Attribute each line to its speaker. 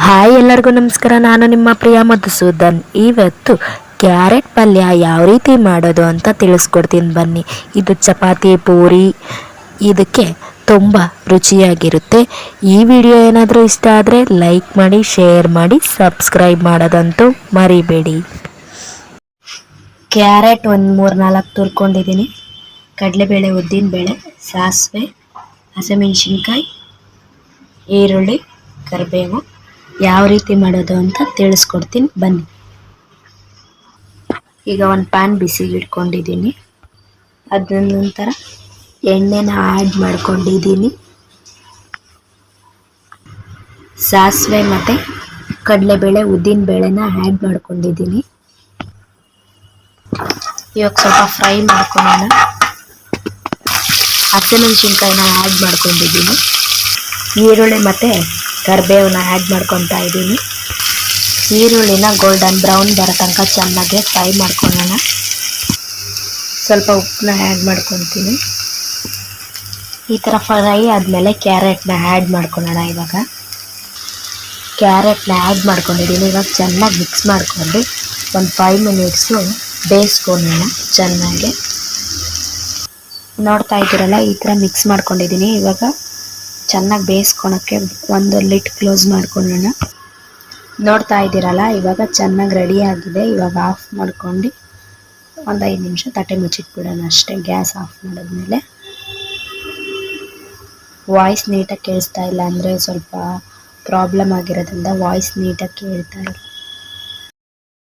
Speaker 1: Hi ಎಲ್ಲರಿಗೂ ನಮಸ್ಕಾರ. ನಾನು ನಿಮ್ಮ ಪ್ರಿಯ ಮಧುಸೂದನ್. ಇವತ್ತು ಕ್ಯಾರೆಟ್ ಪಲ್ಯ ಯಾವ ರೀತಿ ಮಾಡೋದು ಅಂತ ತಿಳಿಸ್ಕೊಡ್ತೀನಿ ಬನ್ನಿ. ಇದು ಚಪಾತಿ, ಪೂರಿ, ಇದಕ್ಕೆ ತುಂಬ ರುಚಿಯಾಗಿರುತ್ತೆ. ಈ ವಿಡಿಯೋ ಏನಾದರೂ ಇಷ್ಟ ಆದರೆ ಲೈಕ್ ಮಾಡಿ, ಶೇರ್ ಮಾಡಿ, ಸಬ್ಸ್ಕ್ರೈಬ್ ಮಾಡೋದಂತೂ ಮರಿಬೇಡಿ. ಕ್ಯಾರೆಟ್ ಒಂದು ಮೂರು ನಾಲ್ಕು ತುರ್ಕೊಂಡಿದ್ದೀನಿ. ಕಡಲೆಬೇಳೆ ಉದ್ದಿನಬೇಳೆ ಸಾಸಿವೆ, ಹಸಿಮೆಣಸಿನ್ಕಾಯಿ, ಈರುಳ್ಳಿ, ಕರಿಬೇವು. ಯಾವ ರೀತಿ ಮಾಡೋದು ಅಂತ ತಿಳಿಸ್ಕೊಡ್ತೀನಿ. ಬನ್ನಿ. ಈಗ ಒಂದು ಪ್ಯಾನ್ ಬಿಸಿಗೆ ಇಟ್ಕೊಂಡಿದ್ದೀನಿ. ಅದ್ರ ನಂತರ ಎಣ್ಣೆನ ಆ್ಯಡ್ ಮಾಡ್ಕೊಂಡಿದ್ದೀನಿ. ಸಾಸಿವೆ ಮತ್ತು ಕಡಲೆಬೇಳೆ, ಉದ್ದಿನಬೇಳೆನ ಆ್ಯಡ್ ಮಾಡ್ಕೊಂಡಿದ್ದೀನಿ. ಇವಾಗ ಸ್ವಲ್ಪ ಫ್ರೈ ಮಾಡ್ಕೊಳ್ಳೋಣ. ಹಸಿಮೆಣಸಿನ್ಕಾಯಿನ ಆ್ಯಡ್ ಮಾಡ್ಕೊಂಡಿದ್ದೀನಿ. ಈರುಳ್ಳಿ ಮತ್ತು ಕರಿಬೇವನ್ನ ಆ್ಯಡ್ ಮಾಡ್ಕೊತಾ ಇದ್ದೀನಿ. ಈರುಳ್ಳಿನ ಗೋಲ್ಡನ್ ಬ್ರೌನ್ ಬರೋ ತನಕ ಚೆನ್ನಾಗಿ ಫ್ರೈ ಮಾಡ್ಕೊಳ್ಳೋಣ. ಸ್ವಲ್ಪ ಉಪ್ಪನ್ನ ಆ್ಯಡ್ ಮಾಡ್ಕೊತೀನಿ ಈ ಥರ ಫ್ರೈ ಆದಮೇಲೆ ಕ್ಯಾರೆಟ್ನ ಆ್ಯಡ್ ಮಾಡ್ಕೊಳ್ಳೋಣ ಇವಾಗ. ಕ್ಯಾರೆಟ್ನ ಆ್ಯಡ್ ಮಾಡ್ಕೊಂಡಿದ್ದೀನಿ. ಇವಾಗ ಚೆನ್ನಾಗಿ ಮಿಕ್ಸ್ ಮಾಡಿಕೊಂಡು ಒಂದು ಫೈವ್ ಮಿನಿಟ್ಸು ಬೇಯಿಸ್ಕೊಳ್ಳೋಣ ಚೆನ್ನಾಗಿ. ನೋಡ್ತಾ ಇದ್ದೀರಲ್ಲ, ಈ ಥರ ಮಿಕ್ಸ್ ಮಾಡ್ಕೊಂಡಿದ್ದೀನಿ. ಇವಾಗ ಚೆನ್ನಾಗಿ ಬೇಯಿಸ್ಕೊಳಕ್ಕೆ ಒಂದು ಲಿಟ್ ಕ್ಲೋಸ್ ಮಾಡ್ಕೊಳ್ಳೋಣ ನೋಡ್ತಾ ಇದ್ದೀರಲ್ಲ, ಇವಾಗ ಚೆನ್ನಾಗಿ ರೆಡಿ ಆಗಿದೆ. ಇವಾಗ ಆಫ್ ಮಾಡ್ಕೊಂಡು ಒಂದು ಐದು ನಿಮಿಷ ತಟ್ಟೆ ಮುಚ್ಚಿಟ್ಬಿಡೋಣ ಅಷ್ಟೇ, ಗ್ಯಾಸ್ ಆಫ್ ಮಾಡಿದ್ಮೇಲೆ. ವಾಯ್ಸ್ ನೀಟಾಗಿ ಕೇಳಿಸ್ತಾ ಇಲ್ಲ ಅಂದರೆ ಸ್ವಲ್ಪ ಪ್ರಾಬ್ಲಮ್ ಆಗಿರೋದ್ರಿಂದ ವಾಯ್ಸ್ ನೀಟಾಗಿ ಕೇಳ್ತಾ ಇಲ್ಲ.